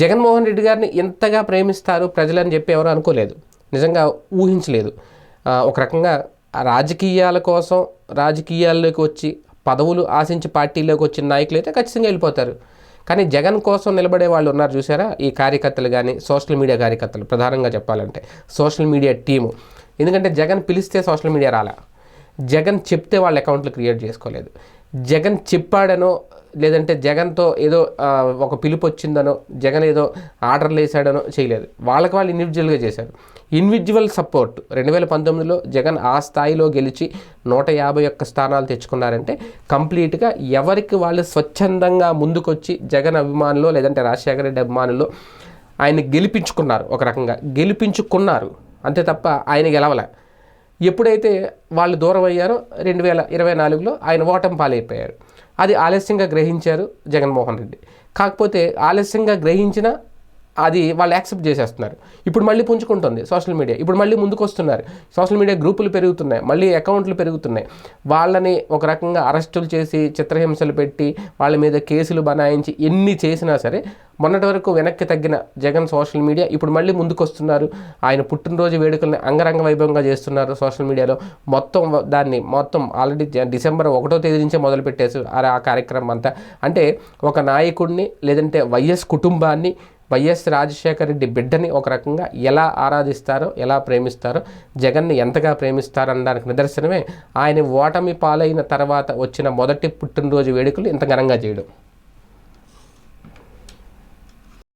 జగన్మోహన్ రెడ్డి గారిని ఇంతగా ప్రేమిస్తారు ప్రజలని చెప్పి ఎవరు అనుకోలేదు. నిజంగా ఊహించలేదు. ఒక రకంగా రాజకీయాల కోసం రాజకీయాల్లోకి వచ్చి పదవులు ఆశించి పార్టీలోకి వచ్చిన నాయకులు అయితే ఖచ్చితంగా వెళ్ళిపోతారు. కానీ జగన్ కోసం నిలబడే వాళ్ళు ఉన్నారు చూసారా? ఈ కార్యకర్తలు కానీ సోషల్ మీడియా కార్యకర్తలు ప్రధానంగా చెప్పాలంటే సోషల్ మీడియా టీము. ఎందుకంటే జగన్ పిలిస్తే సోషల్ మీడియా రాలా. జగన్ చెప్తే వాళ్ళ అకౌంట్లు క్రియేట్ చేసుకోలేదు. జగన్ చెప్పాడనో లేదంటే జగన్తో ఏదో ఒక పిలుపు వచ్చిందనో జగన్ ఏదో ఆర్డర్లు వేసాడనో చేయలేదు. వాళ్ళకి వాళ్ళు ఇండివిజువల్గా చేశారు. Individual support. రెండు వేల పంతొమ్మిదిలో జగన్ ఆ స్థాయిలో గెలిచి నూట యాభై ఒక్క స్థానాలు తెచ్చుకున్నారంటే కంప్లీట్గా ఎవరికి వాళ్ళు స్వచ్ఛందంగా ముందుకొచ్చి జగన్ అభిమానులు లేదంటే రాజశేఖర రెడ్డి అభిమానులు ఆయన గెలిపించుకున్నారు. ఒక రకంగా గెలిపించుకున్నారు. అంతే తప్ప ఆయన గెలవలే. ఎప్పుడైతే వాళ్ళు దూరం అయ్యారో రెండు వేల ఇరవై నాలుగులో ఆయన ఓటమి పాలైపోయారు. అది ఆలస్యంగా గ్రహించారు జగన్మోహన్ రెడ్డి. కాకపోతే ఆలస్యంగా గ్రహించిన అది వాళ్ళు యాక్సెప్ట్ చేసేస్తున్నారు. ఇప్పుడు మళ్ళీ పుంజుకుంటుంది సోషల్ మీడియా. ఇప్పుడు మళ్ళీ ముందుకు వస్తున్నారు సోషల్ మీడియా గ్రూపులు పెరుగుతున్నాయి. మళ్ళీ అకౌంట్లు పెరుగుతున్నాయి. వాళ్ళని ఒక రకంగా అరెస్టులు చేసి చిత్రహింసలు పెట్టి వాళ్ళ మీద కేసులు బనాయించి ఎన్ని చేసినా సరే మొన్నటి వరకు వెనక్కి తగ్గిన జగన్ సోషల్ మీడియా ఇప్పుడు మళ్ళీ ముందుకు వస్తున్నారు ఆయన పుట్టినరోజు వేడుకల్ని అంగరంగ వైభవంగా చేస్తున్నారు సోషల్ మీడియాలో. మొత్తం దాన్ని మొత్తం ఆల్రెడీ డిసెంబర్ ఒకటో తేదీ నుంచే మొదలు పెట్టేసి ఆ కార్యక్రమం అంతా. అంటే ఒక నాయకుడిని లేదంటే వైఎస్ కుటుంబాన్ని వైఎస్ రాజశేఖర రెడ్డి బిడ్డని ఒక రకంగా ఎలా ఆరాధిస్తారో ఎలా ప్రేమిస్తారో జగన్ని ఎంతగా ప్రేమిస్తారనడానికి నిదర్శనమే ఆయన ఓటమి పాలైన తర్వాత వచ్చిన మొదటి పుట్టినరోజు వేడుకలు ఇంత ఘనంగా చేయడం.